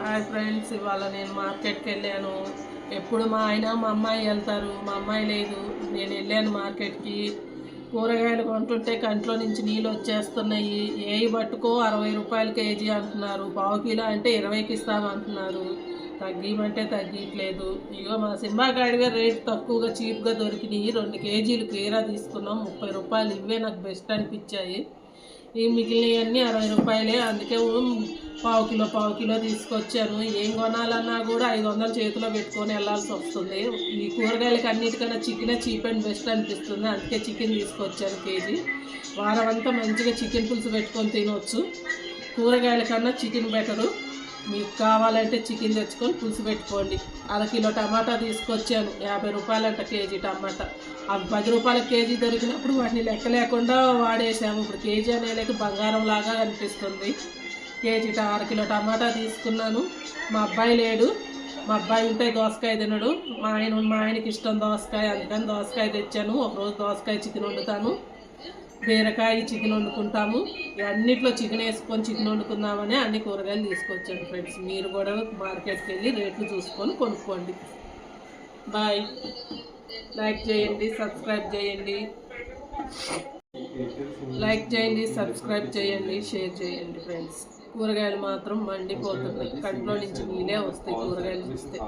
Hi friends ఇవాళ నేను మార్కెట్కి వెళ్ళాను. ఎప్పుడు మా ఆయన మా అమ్మాయి వెళ్తారు. మా అమ్మాయి లేదు. నేను వెళ్ళాను మార్కెట్కి. కూరగాయలు కొంటుంటే కంట్లో నుంచి నీళ్ళు వచ్చేస్తున్నాయి. ఏవి పట్టుకో అరవై రూపాయలు కేజీ అంటున్నారు. పావు కిలో అంటే ఇరవైకి ఇస్తామంటున్నారు తగ్గిమంటే తగ్గట్లేదు. ఇగో మా సింహాగాడిగా రేట్ తక్కువగా చీప్గా దొరికినాయి. రెండు కేజీలు కీరా తీసుకున్నాం. ముప్పై రూపాయలు ఇవే నాకు బెస్ట్ అనిపించాయి. ఈ మిగిలినవన్నీ అరవై రూపాయలే. అందుకే పావు కిలో పావు కిలో తీసుకొచ్చాను. ఏం కొనాలన్నా కూడా ఐదు వందలు చేతిలో పెట్టుకొని వెళ్ళాల్సి వస్తుంది. ఈ కూరగాయలకి అన్నిటికన్నా చికెన్ చీప్ అండ్ బెస్ట్ అనిపిస్తుంది. అందుకే చికెన్ తీసుకొచ్చాను కేజీ. వారం అంతా మంచిగా చికెన్ పులుసు పెట్టుకొని తినవచ్చు కూరగాయల కన్నా చికెన్ బెటరు. మీకు కావాలంటే చికెన్ తెచ్చుకొని పులుసు పెట్టుకోండి. అర కిలో టమాటా తీసుకొచ్చాను. యాభై రూపాయలంట కేజీ టమాటా. అవి పది రూపాయల కేజీ దొరికినప్పుడు వాటిని లెక్క లేకుండా వాడేసాము ఇప్పుడు కేజీ అనేలకి బంగారం లాగా అనిపిస్తుంది. కేజీ ట- అర కిలో టమాటా తీసుకున్నాను. మా అబ్బాయి లేడు. మా అబ్బాయి ఉంటే దోసకాయ తినడు. మా ఆయన మా ఆయనకి ఇష్టం దోసకాయ. అందుకని దోసకాయ తెచ్చాను. ఒకరోజు దోసకాయ చికెన్ వండుతాను. బీరకాయ చికెన్ వండుకుంటాము. అన్నిట్లో చికెన్ వేసుకొని చికెన్ వండుకుందామని అన్ని కూరగాయలు తీసుకొచ్చాను ఫ్రెండ్స్. మీరు కూడా మార్కెట్కి వెళ్ళి రేట్లు చూసుకొని కొనుక్కోండి. బాయ్. లైక్ చేయండి సబ్స్క్రైబ్ చేయండి. లైక్ చేయండి సబ్స్క్రైబ్ చేయండి షేర్ చేయండి ఫ్రెండ్స్. కూరగాయలు మాత్రం మండిపోతున్నాయి. కంట్లో నుంచి నీళ్ళే వస్తాయి కూరగాయలు చూస్తే.